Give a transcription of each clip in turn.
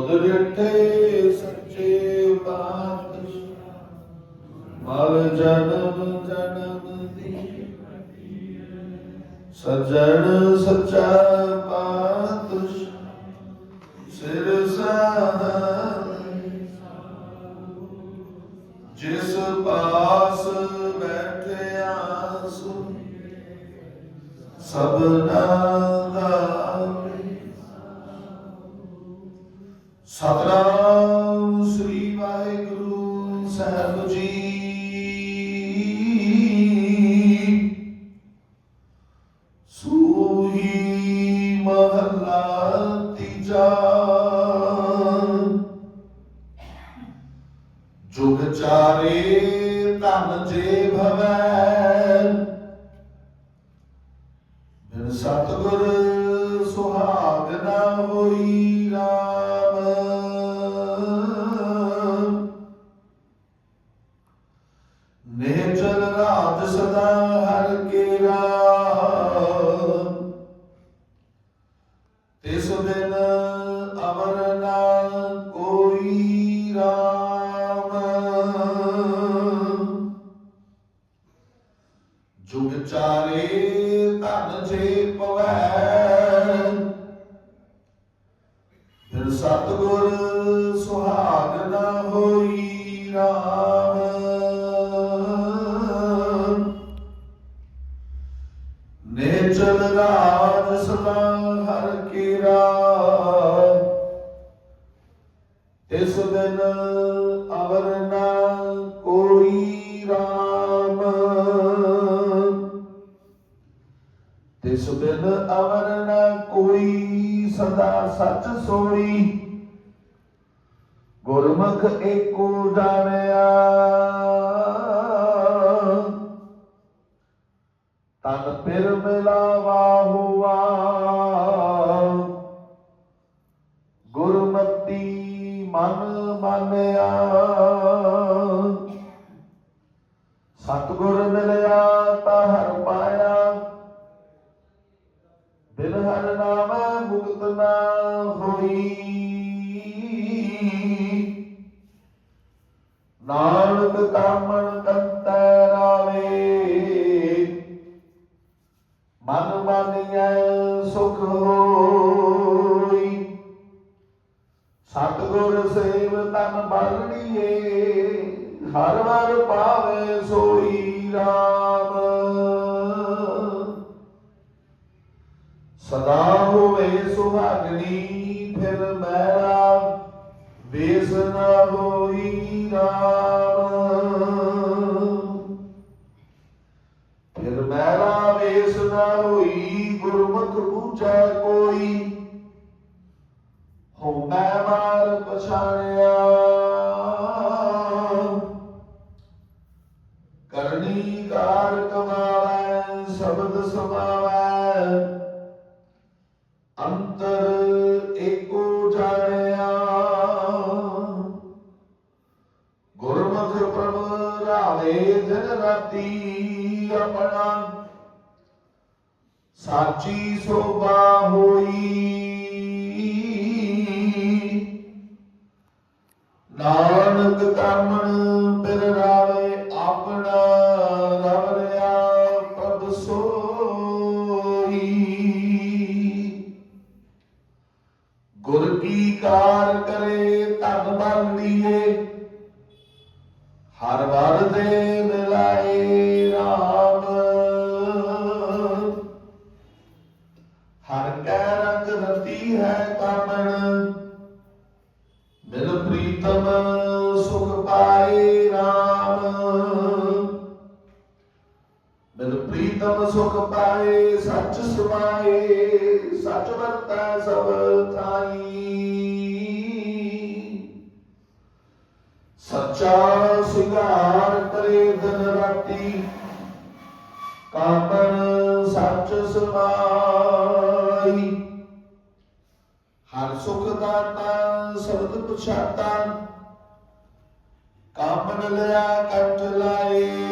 ਉਦਰਿਠੇ ਸੱਚੇ ਪਾਤਸ਼ਾਹ ਮਲ ਜਨਮ ਜਨਮ ਦੀ। ਸਜਣ ਸੱਚਾ ਪਾ ਸਤਨਾਮ ਸ੍ਰੀ ਵਾਹਿਗੁਰੂ ਸਾਹਿਬ ਜੀ। ਸੂਹੀ ਮਹਲਾ ਤੀਜਾ। ਜੁਗ ਚਾਰੇ ਧਨ ਜੇ ਭਵੈ। ਬਿਨ ਸਤਗੁਰ ਨਿਹਚਲ ਰਾਜ ਸਦਾ ਹਰ ਕੇ ਰਾਮ ਤਿਸ ਬਿਨ ਅਮਰ ਨਾ ਕੋਈ ਰਾਮ। ਜੁਗ ਚਾਰੇ ਧਨ ਜੇ ਇਸ ਦਿਨ ਅਵਰ ਨਾ ਕੋਈ ਰਾਮ। ਤਿਸ ਬਿਨ ਅਵਰ ਨਾ ਕੋਈ ਸਦਾ ਸੱਚ ਸੋਈ। ਗੁਰਮੁਖ ਏਕੋ ਜਾਣਿਆ। ਤਨ ਪਿਰ ਮਿਲਾਵਾ ਹੁਆ। ਬਿਨ ਹਰ ਮੁਕਤ ਨਾ ਹੋਈ ਨਾਨਕ ਕਾਮਣ ਕੰਤੈ ਰਾਵੇ। ਮਨ ਮਾਨਿਐ ਸੁਖ ਹੋਈ ਸਤਗੁਰ ਸੇਵ ਤਨ ਬਲਣੀਏ ਹਰ ਵਰ ਪਾਵੇ ਕਰਨੀ ਕਾਰ ਕਮਾਵੈ, ਸ਼ਬਦ ਸਮਾਵੈ। ਅੰਤਰ ਏਕੋ ਜਾਣਿਆ। ਗੁਰਮੁਖ ਪ੍ਰਭ ਰਾਵੇ ਦਿਨ ਰਾਤੀ ਆਪਣਾ। ਸਾਚੀ ਸੋਭਾ ਹੋਈ ਨਾਨਕ ਬਿਰ ਰਾਵੇ ਆਪਣਾ ਰਵ ਪ੍ਰਭ ਸੋਈ ਗੁਰ ਕੀ ਕਾਰ ਕਰੇ ਧਨ ਬਲ ਲੀਏ, ਹਰ ਵਰ ਦੇ ਮਿਲਾਏ ਰਾਮ। ਹਰ ਕੈ ਰੰਗ ਰਤੀ ਹੈ ਕਾਮਣ ਮਿਲ ਪ੍ਰੀਤਮ ਮਿਲ ਪ੍ਰੀਤਮ ਸੁਖ ਪਾਏ, ਸੱਚ ਸੁਭਾਏ ਸੱਚ ਵਰਤੈ ਸਭ ਥਾਈ। ਸੱਚਾ ਸਿਗਾਰ ਕਰੇ ਦਿਨ ਰਾਤੀ ਕਾਮਣ ਸੱਚ ਸਮਾਈ। ਹਰ ਸੁਖ ਦਾਤਾ ਸ਼ਬਦ ਪੁਛਾਤਾ ਕਾਮਨ ਲਿਆ ਕੰਠ ਲਾਏ।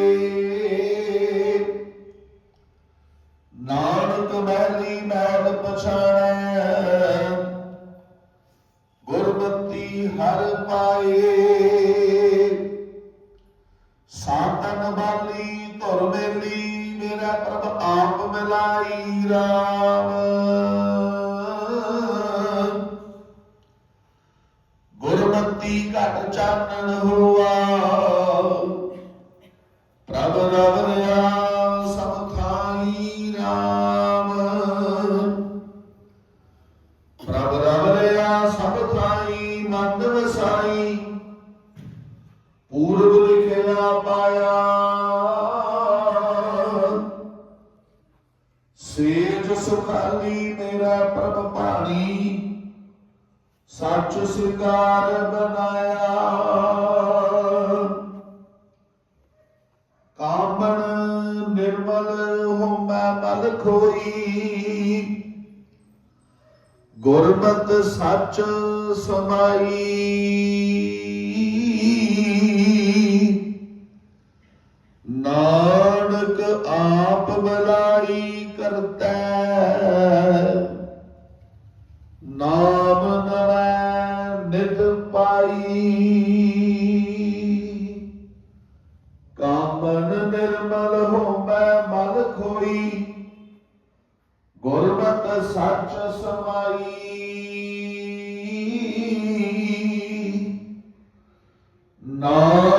ਪਾਏ ਸਾਤਨ ਬਾਲੀ, ਧੁਰ ਮੇਲੀ, ਮੇਰਾ ਪ੍ਰਭ ਆਪ ਮਿਲਾਈ ਰਾਮ। ਗੁਰਮਤੀ ਘਟ ਚਾਨਣ ਹੋਆ। ਪ੍ਰਭ ਰਵ ਰਿਆ ਸਭ ਥਾਈ ਰਾਮ। ਪ੍ਰਭ ਸੁਖਾਲੀ ਮੇਰਾ ਪ੍ਰਭ ਪਾਣੀ ਸੱਚ ਸਿਕਾਰ ਬਨਾਇਆ ਕਾਮਣ ਨਿਰਮਲ ਹੋਮੈ ਮਲ ਖੋਈ। ਗੁਰਮਤ ਸੱਚ ਸਮਾਈ। ਨਾਨਕ ਆਪ ਬਲਾਈ ਨਾਮ ਨਵੈ ਨਿਤ ਪਾਈ। ਕਾਮਨ ਖੋਈ ਗੁਰਮਤਿ ਸੱਚ ਸਮਾਈ। ਨਾਮ